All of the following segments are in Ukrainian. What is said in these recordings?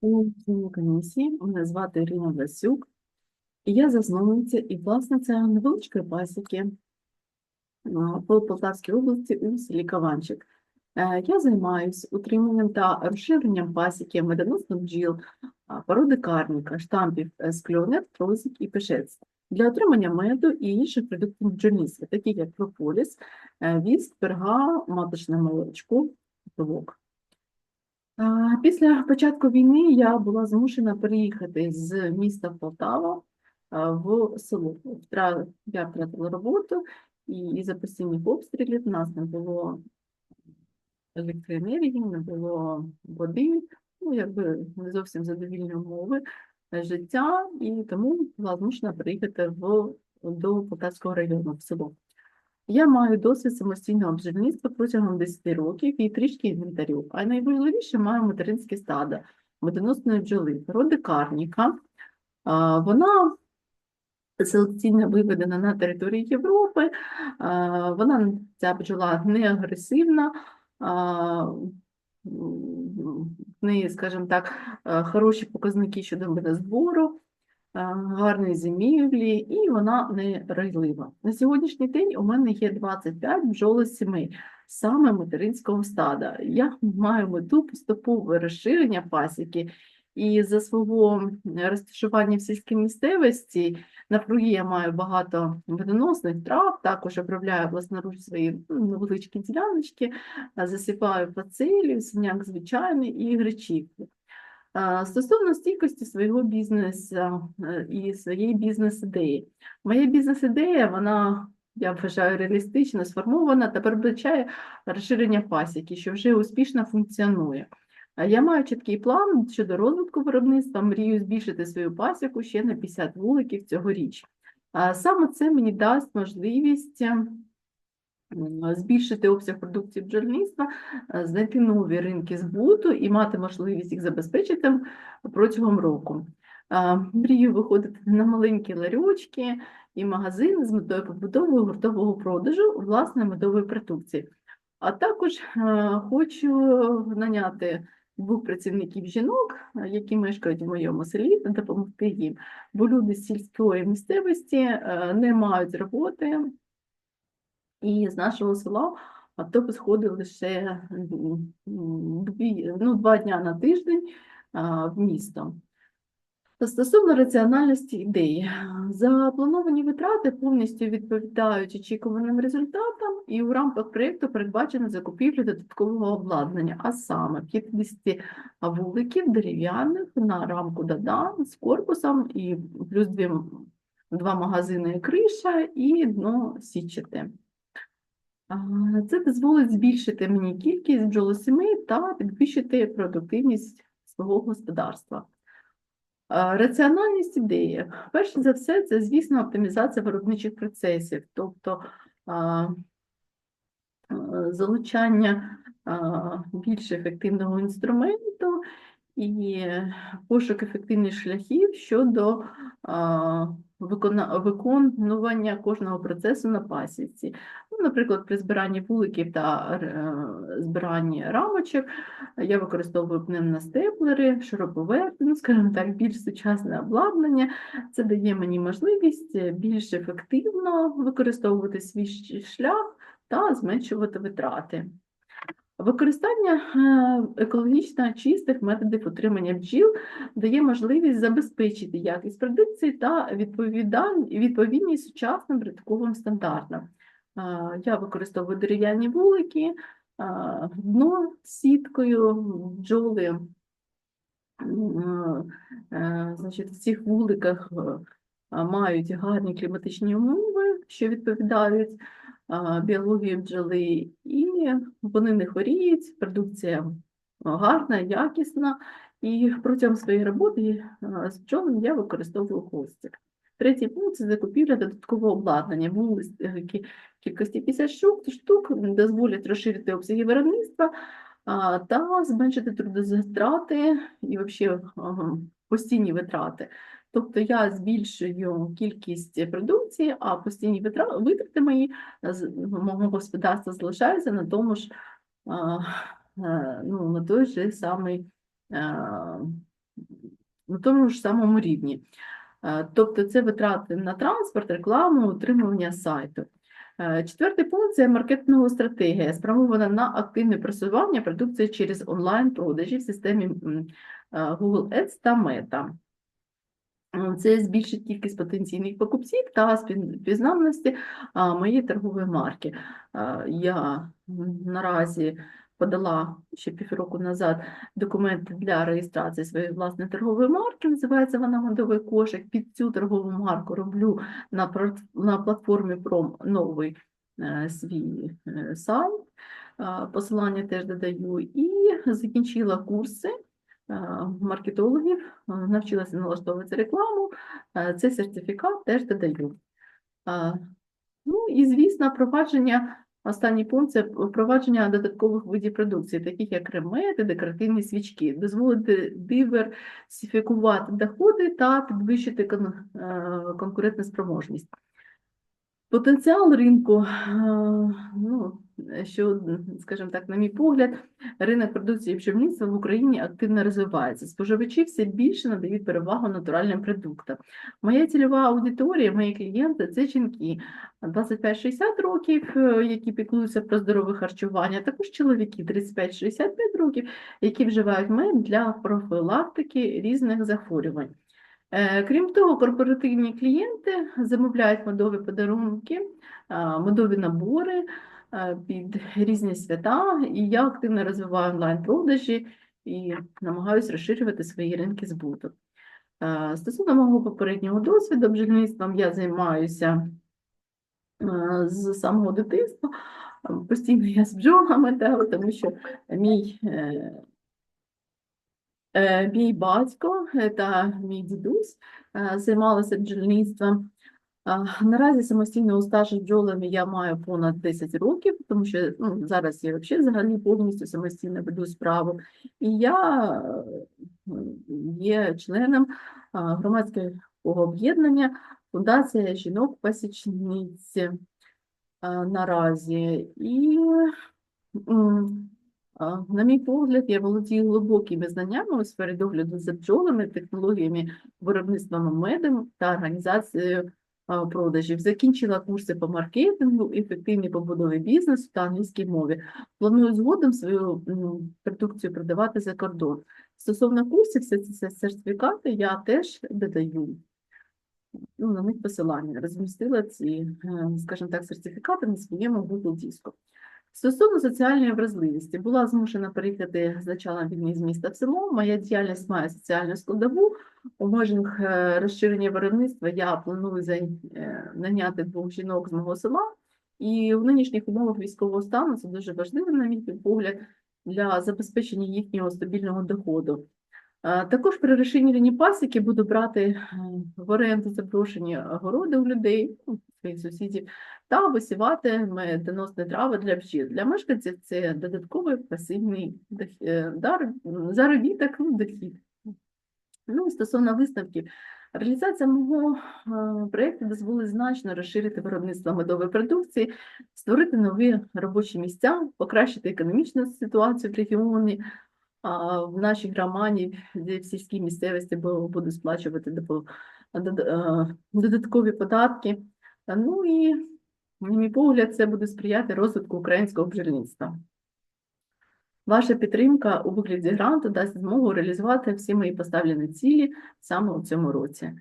У цьому комісії мене звати Ірина Власюк, я засновниця і власниця невеличкої пасіки по Полтавській області у селі Каванчик. Е, Я займаюся утриманням та розширенням пасіки медоносних бджіл, породи карніка, штампів е, скльонер, трозик і пешець для отримання меду і інших продуктів бджільництва, таких як прополіс, е, віск, перга, маточне молочко, пилок. Після початку війни я була змушена переїхати з міста Полтава в село. Я втратила роботу, і із-за постійних обстрілів у нас не було електроенергії, не було води, ну, якби не зовсім задовільні умови життя, і тому була змушена переїхати в, до Полтавського району в село. Я маю досвід самостійного бджільництва протягом 10 років і трішки інвентарю, а найважливіше маю материнське стадо медоносної бджоли, породи карніка. Вона селекційно виведена на території Європи, вона ця бджола не агресивна, в неї, скажімо так, е, хороші показники щодо медозбору а, гарної зимівлі, і вона не райлива. На сьогоднішній день у мене є 25 бджолосімей, саме материнського стада. Я маю мету поступове розширення пасіки, і за свого розташування в сільській місцевості навкруги я маю багато медоносних трав, також обробляю власноруч свої ну, невеличкі діляночки, засипаю фацелію, синяк звичайний і гречівку. Стосовно стійкості свого бізнесу е, і своєї бізнес-ідеї. Моя бізнес-ідея, вона, я вважаю, реалістично сформована та передбачає розширення пасіки, що вже успішно функціонує. Я маю чіткий план щодо розвитку виробництва, мрію збільшити свою пасіку ще на 50 вуликів цьогоріч. Саме це мені дасть можливість збільшити обсяг продукції бджільництва, е, знайти нові ринки збуту і мати можливість їх забезпечити протягом року. Мрію виходити на маленькі ларьочки і магазини з метою побудови гуртового продажу власної медової продукції. А також е, хочу наняти двох працівників жінок, е, які мешкають в моєму селі, та допомогти їм, бо люди з сільської місцевості е, не мають роботи, і з нашого села автобус ходить лише дві, ну, два дня на тиждень в місто. Стосовно раціональності ідеї, заплановані витрати повністю відповідають очікуваним результатам, і у рамках проєкту передбачено закупівлю додаткового обладнання, а саме 50 вуликів дерев'яних на рамку Дадан з корпусом і плюс дві, два магазини криша і дно січете. Це дозволить збільшити мені кількість бджолосімей та підвищити продуктивність свого господарства. Раціональність ідеї. Перш за все, це, звісно, оптимізація виробничих процесів, тобто залучання більш ефективного інструменту і пошук ефективних шляхів щодо виконування кожного процесу на пасіці. Наприклад, при збиранні вуликів та е, збиранні рамочок я використовую пневмостеплери, шуруповерти, скажімо так, більш сучасне обладнання. Це дає мені можливість е, більш ефективно використовувати свій шлях та зменшувати витрати. Використання е, екологічно чистих методів утримання бджіл дає можливість забезпечити якість продукції та відповідність сучасним ринковим стандартам. Е, Я використовую дерев'яні вулики, е, дно сіткою, бджоли. е, Значить, в цих вуликах е, мають гарні кліматичні умови, що відповідають біології бджоли, і вони не хворіють, продукція гарна, якісна, і протягом своєї роботи з бджолами я використовую хвостик. Третій пункт це закупівля додаткового обладнання. Вулики кількості 50 штук, штук дозволять розширити обсяги виробництва та зменшити трудозатрати і взагалі постійні витрати. Тобто я збільшую кількість продукції, а постійні витрати мої з мого господарства залишаються на тому ж, е, ну, на той же самий е, на тому ж самому рівні. Е, Тобто це витрати на транспорт, рекламу, утримування сайту. Е, Четвертий пункт це маркетингова стратегія, спрямована на активне просування продукції через онлайн-продажі в системі е, Google Ads та Meta. Це збільшить кількість потенційних покупців та спін- моєї торгової марки. Я наразі подала ще півроку назад документи для реєстрації своєї власної торгової марки. Називається вона «Медовий кошик». Під цю торгову марку роблю на, на платформі Пром новий е, свій е, сайт. Посилання теж додаю. І закінчила курси е, маркетологів, навчилася налаштовувати рекламу. Цей сертифікат теж додаю. Ну і, звісно, впровадження, останній пункт це впровадження додаткових видів продукції, таких як ремети, декоративні свічки, дозволити диверсифікувати доходи та підвищити е, конкурентну спроможність. Потенціал ринку, е, ну, що, скажімо так, на мій погляд, ринок продукції пчельництва в Україні активно розвивається. Споживачі все більше надають перевагу натуральним продуктам. Моя цільова аудиторія, мої клієнти це жінки 25-60 років, е, які піклуються про здорове харчування, також чоловіки 35-65 років, які вживають мед для профілактики різних захворювань. Е, Крім того, корпоративні клієнти замовляють медові подарунки, медові набори під різні свята, і я активно розвиваю онлайн-продажі і намагаюся розширювати свої ринки збуту. Е, Стосовно мого попереднього досвіду бджільництвом я займаюся е, з самого дитинства. Е, Постійно я з бджолами, тому що мій е, Е, Мій батько е, та мій дідусь е, займалися бджільництвом. Наразі самостійного стажу з бджолами я маю понад 10 років, тому що ну, зараз я взагалі взагалі повністю самостійно веду справу. І я е, є членом громадського об'єднання Фундація жінок-пасічниць наразі. І На мій погляд, я володію глибокими знаннями у сфері догляду за бджолами, технологіями виробництва медом та організацією продажів. Закінчила курси по маркетингу, ефективній побудові бізнесу та англійській мові. Планую згодом свою продукцію продавати за кордон. Стосовно курсів, все ці сертифікати я теж додаю. Ну, на них посилання. Розмістила ці, скажімо так, сертифікати на своєму Google диску. Стосовно соціальної вразливості, була змушена переїхати з начала війни з міста в село. Моя діяльність має соціальну складову. У межах е, розширення виробництва я планую е, наняти двох жінок з мого села. І в нинішніх умовах військового стану це дуже важливо, на мій погляд, для забезпечення їхнього стабільного доходу. Також при розширенні пасіки буду брати е, в оренду запрошені огороди у людей, ну, своїх сусідів, та висівати медоносні трави для бджіл. Для мешканців це додатковий пасивний е, дар, заробіток, ну, дохід. Ну, і стосовно висновків, реалізація мого е, проєкту дозволить значно розширити виробництво медової продукції, створити нові робочі місця, покращити економічну ситуацію в регіоні, а в нашій громаді, в сільській місцевості бу- буду сплачувати е, додаткові податки. Ну і, на мій погляд, це буде сприяти розвитку українського бджільництва. Ваша підтримка у вигляді гранту дасть змогу реалізувати всі мої поставлені цілі саме у цьому році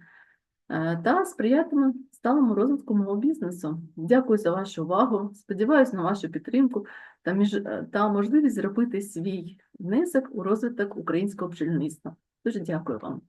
Е, та сприятиме сталому розвитку мого бізнесу. Дякую за вашу увагу. Сподіваюся на вашу підтримку та, між, е, та можливість зробити свій внесок у розвиток українського бджільництва. Дуже дякую вам.